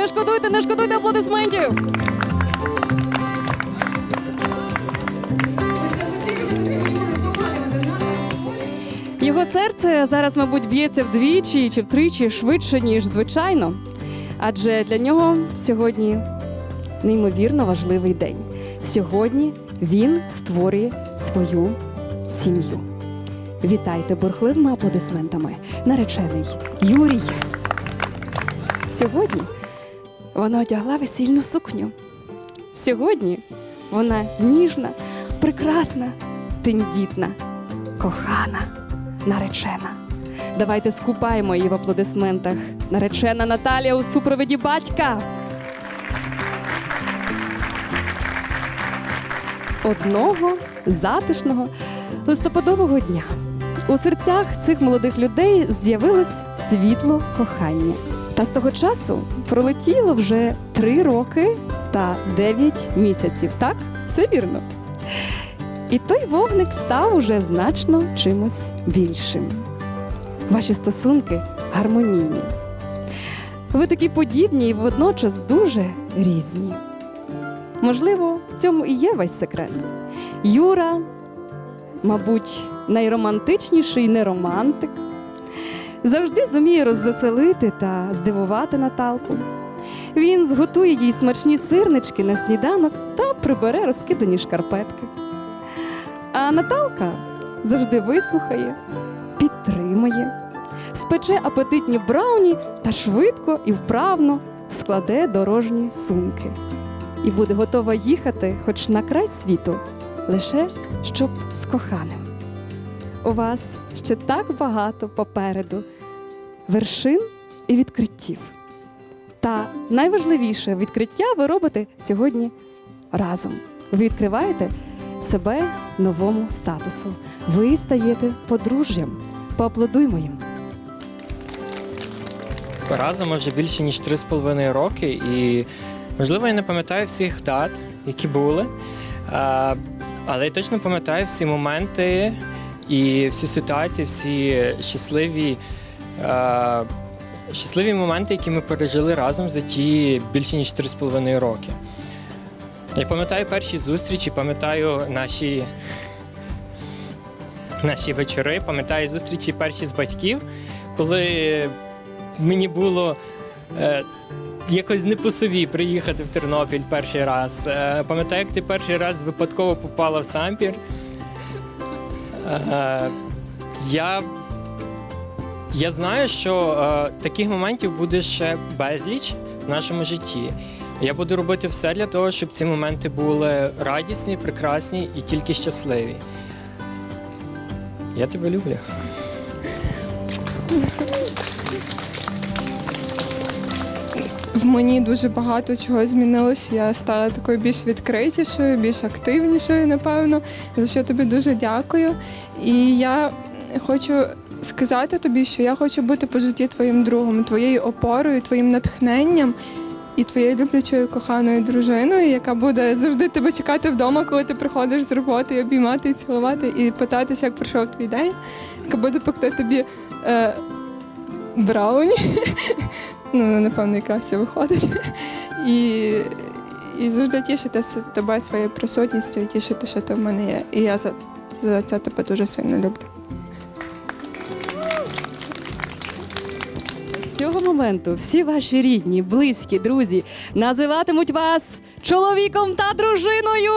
Не шкодуйте, не шкодуйте аплодисментів. Його серце зараз, мабуть, б'ється вдвічі чи втричі швидше, ніж звичайно. Адже для нього сьогодні неймовірно важливий день. Сьогодні він створює свою сім'ю. Вітайте бурхливими аплодисментами. Наречений Юрій. Сьогодні вона одягла весільну сукню. Сьогодні вона ніжна, прекрасна, тендітна, кохана, наречена. Давайте скупаємо її в аплодисментах. Наречена Наталія у супроводі батька. Одного затишного листопадового дня у серцях цих молодих людей з'явилось світло кохання. Та з того часу пролетіло вже три роки та дев'ять місяців. Так, все вірно. І той вогник став уже значно чимось більшим. Ваші стосунки гармонійні. Ви такі подібні і водночас дуже різні. Можливо, в цьому і є весь секрет. Юра, мабуть, найромантичніший неромантик, завжди зуміє розвеселити та здивувати Наталку. Він зготує їй смачні сирнички на сніданок та прибере розкидані шкарпетки. А Наталка завжди вислухає, підтримає, спече апетитні брауні та швидко і вправно складе дорожні сумки. І буде готова їхати хоч на край світу, лише щоб з коханим. У вас ще так багато попереду вершин і відкриттів. Та найважливіше відкриття ви робите сьогодні разом. Ви відкриваєте себе новому статусу. Ви стаєте подружжям. Поаплодуймо їм. Разом вже більше ніж 3,5 роки, і можливо я не пам'ятаю всіх дат, які були. Але я точно пам'ятаю всі моменти і всі ситуації, всі щасливі, а, щасливі моменти, які ми пережили разом за ті більше ніж 3,5 роки. Я пам'ятаю перші зустрічі, пам'ятаю наші, наші вечори, пам'ятаю зустрічі перші з батьків, коли мені було е, якось не по собі приїхати в Тернопіль перший раз. Е, пам'ятаю, як ти перший раз випадково попала в сампір. Е, я, я знаю, що е, таких моментів буде ще безліч в нашому житті. Я буду робити все для того, щоб ці моменти були радісні, прекрасні і тільки щасливі. Я тебе люблю. В мені дуже багато чого змінилось. Я стала такою більш відкритішою, більш активнішою, напевно. За що тобі дуже дякую. І я хочу сказати тобі, що я хочу бути по житті твоїм другом, твоєю опорою, твоїм натхненням і твоєю люблячою коханою дружиною, яка буде завжди тебе чекати вдома, коли ти приходиш з роботи, обіймати, і цілувати, і питатися, як пройшов твій день, яка буде пекти тобі. Е, Брауні. Ну, напевно, найкраще виходить. І, і завжди тішитися тебе своєю присутністю і тішити, що ти в мене є. І я за, за це тебе дуже сильно люблю. З цього моменту всі ваші рідні, близькі, друзі називатимуть вас чоловіком та дружиною.